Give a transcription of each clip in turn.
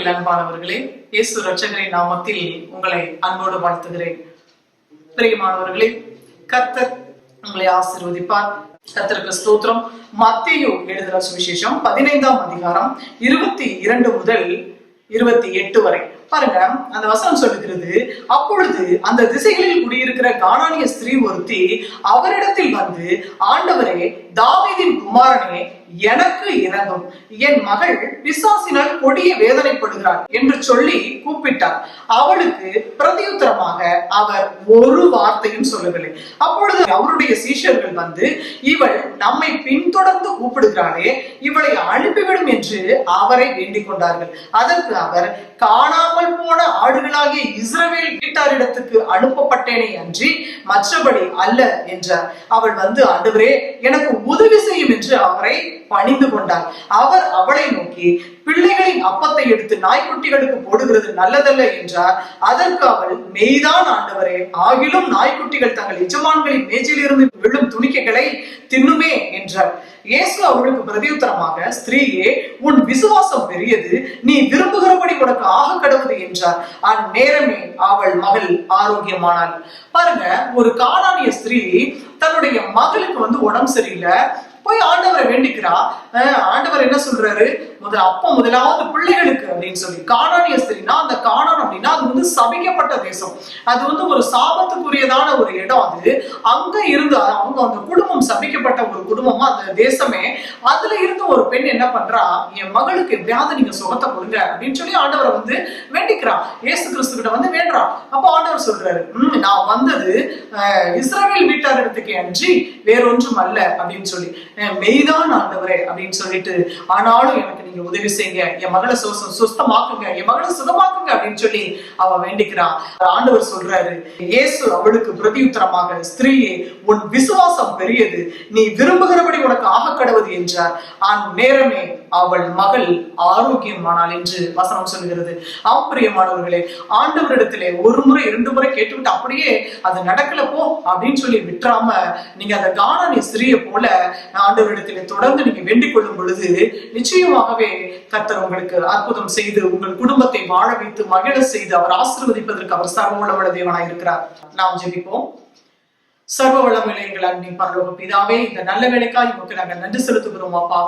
அன்பில் அன்பானவர்களே இயேசு ரட்சகரின் நாமத்தில் உங்களை அன்போடு வாழ்த்துகிறேன். பிரியமானவர்களே கத்தர் உங்களை ஆசிர்வதிப்பார். கத்தருக்கு ஸ்தோத்திரம். மத்தேயு எழுதுகிற சுவிசேஷம் பதினைந்தாம் அதிகாரம் இருபத்தி இரண்டு முதல் இருபத்தி எட்டு வரை. பாருங்க அந்த வசனம் சொல்லுகிறது அப்பொழுது அந்த திசைகளில் குடியிருக்கிற காணானிய ஸ்திரீ ஒருத்தி அவரிடத்தில் வந்து ஆண்டவரே தாவீதின் குமாரனே எனக்கு இறங்கும் என் மகள் பிசாசினால் கொடிய வேதனைப்படுகிறாள் என்று சொல்லி கூப்பிட்டார். அவளுக்கு பிரதியுத்தரமாக அவர் ஒரு வார்த்தையும் சொல்லவில்லை. அப்பொழுது அவருடைய சீஷர்கள் வந்து இவள் நம்மை பின்தொடர்ந்து கூப்பிடுகிறாளே இவளை அனுப்பிவிடும் என்று அவரை வேண்டிக் கொண்டார்கள். அதற்கு அவர் காணாமல் போன ஆடுகளாகிய இஸ்ரவேல் வீட்டாரிடத்துக்கு அனுப்பப்பட்டேனே அன்றி மற்றபடி அல்ல என்றார். அவள் வந்து ஆண்டவரே எனக்கு உதவி செய்யும் என்று அவரை பணிந்து கொண்டார். அவர் அவளை நோக்கி பிள்ளைகளின் அப்பத்தை எடுத்து நாய்க்குட்டிகளுக்கு போடுகிறது நல்லதல்ல என்றார். அதற்கு அவள் மெய்தான் ஆண்டவரே ஆகிலும் நாய்க்குட்டிகள் தங்கள் எஜமான்களின் மேஜிலிருந்து விழும் துணிக்கைகளை தின்னுமே என்றார் இயேசு அவளுக்கு பிரதியுத்தரமாக ஸ்திரீயே உன் விசுவாசம் பெரியது நீ விரும்புகிறபடி உனக்கு ஆக கடவுது என்றார். அந்நேரமே அவள் மகள் ஆரோக்கியமானாள். பாருங்க ஒரு காணானிய ஸ்திரீ தன்னுடைய மகளுக்கு வந்து உடம்பு சரியில்லை. போய் ஆண்டவரை வேண்டிக்கிறா? அஹ் ஆண்டவர் என்ன சொல்றாரு? முதல் அப்ப முதலாவது பிள்ளைகளுக்கு அப்படின்னு சொல்லி. காணானிய ஸ்திரினா அந்த காணான் அப்படின்னா அது வந்து சபிக்கப்பட்ட தேசம். அது வந்து ஒரு சாபத்துக்குரியதான ஒரு இடம் அது. அங்க இருந்து அவங்க அந்த குடும்பம் சபிக்கப்பட்ட ஒரு குடும்பமா அந்த தேசமே அதுல இருந்து ஒரு பெண் என்ன பண்றா? என் மகளுக்கு எப்படியாவது நீங்க சுகத்தை கொடுங்க அப்படின்னு சொல்லி ஆண்டவரை வந்து வேண்டிக்கிறான். ஏசு கிறிஸ்து கிட்ட வந்து வேண்டுறா. அப்போ ஆண்டவர் சொல்றாரு உம் நான் வந்தது இஸ்ரேல் இஸ்ரவேல் வீட்டார் இடத்துக்கு அன்றி வேறொன்றும் அல்ல அப்படின்னு சொல்லி. மெய்தான் ஆண்டவரே அப்படின்னு சொல்லிட்டு ஆனாலும் எனக்கு நீங்க உதவி செய்யுங்க. என் மகளை சு- சுஸ்தமாக்குங்க என் மகளை சுகமாக்குங்க அப்படின்னு சொல்லி அவ வேண்டிக்கிறான். ஆண்டவர் சொல்றாரு இயேசு அவளுக்கு பிரதியுத்தரமாக ஸ்திரீயே உன் விசுவாசம் பெரிய விரும்பியது நீ விரும்புகிறபடி உனக்கு ஆக கடவுது என்றார். நேரமே அவள் மகள் ஆரோக்கியமானாள் என்று வசனம் சொல்கிறது. ஆப்பிரியமானவர்களே ஆண்டவரிடத்திலே ஒரு முறை இரண்டு முறை கேட்டுவிட்டு அப்படியே அது நடக்கல போ அப்படின்னு சொல்லி விட்டுறாம நீங்க அந்த காணானிய சிறிய போல ஆண்டவரிடத்திலே தொடர்ந்து நீங்க வேண்டிக் கொள்ளும் பொழுது நிச்சயமாகவே கர்த்தர் உங்களுக்கு அற்புதம் செய்து உங்கள் குடும்பத்தை வாழ வைத்து மகிழ செய்து அவர் ஆசிர்வதிப்பதற்கு அவர் சர்வ வல்லமுள்ள தேவனாய் இருக்கிறார் நாம் ஜெபிப்போம். சர்வ வளமில்லை எங்கள் அன்பின் பரலோக பிதாவே இந்த நல்ல வேலைக்காய் உமக்கு நாங்கள் நன்றி செலுத்துகிறோம் அப்பா.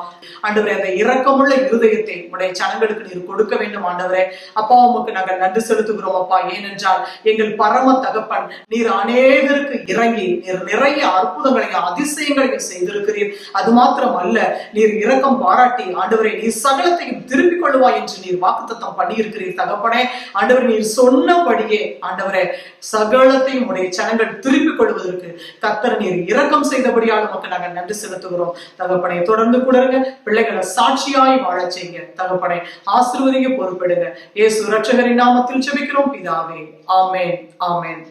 ஆண்டவரே அந்த இரக்கமுள்ள இருதயத்தை உடைய சனங்களுக்கு நீர் கொடுக்க வேண்டும் ஆண்டவரே. அப்பா உமக்கு நாங்கள் நன்றி செலுத்துகிறோம் அப்பா. ஏனென்றால் எங்கள் பரம தகப்பன் நீர் அநேகருக்கு இறங்கி நீர் நிறைய அற்புதங்களையும் அதிசயங்களையும் செய்திருக்கிறீர். அது மாத்திரம் அல்ல நீர் இரக்கம் பாராட்டி ஆண்டவரை நீர் சகலத்தையும் திருப்பிக் கொள்வாய் என்று நீர் வாக்குத்தத்தம் பண்ணியிருக்கிறீர் தகப்பனே. ஆண்டவர் நீர் சொன்னபடியே ஆண்டவரே சகலத்தையும் உடைய சனங்கள் திருப்பிக் கொள்வதற்கு கத்தர் நீர் இரக்கம் செய்தபடியால் உமக்கு நாங்கள் நன்றி செலுத்துகிறோம். தகப்பனை தொடர்ந்து கூட இருங்க பிள்ளைகளை சாட்சியாய் வாழச் செய்யுங்க. தகப்பனை ஆசீர்வதிக்க பொறுப்பெடுங்க. இயேசு ரட்சகரின் நாமத்தில் செபிக்கிறோம் பிதாவே ஆமேன் ஆமேன்.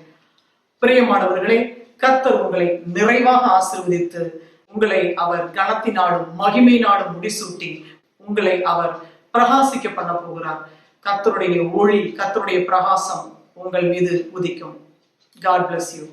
பிரியமானவர்களே கத்தர் உங்களை நிறைவாக ஆசிர்வதித்து உங்களை அவர் கனத்தினாலும் மகிமையினாலும் முடிசூட்டி உங்களை அவர் பிரகாசிக்க பண்ண போகிறார். கத்தருடைய ஒளி கத்தருடைய பிரகாசம் உங்கள் மீது உதிக்கும். God bless you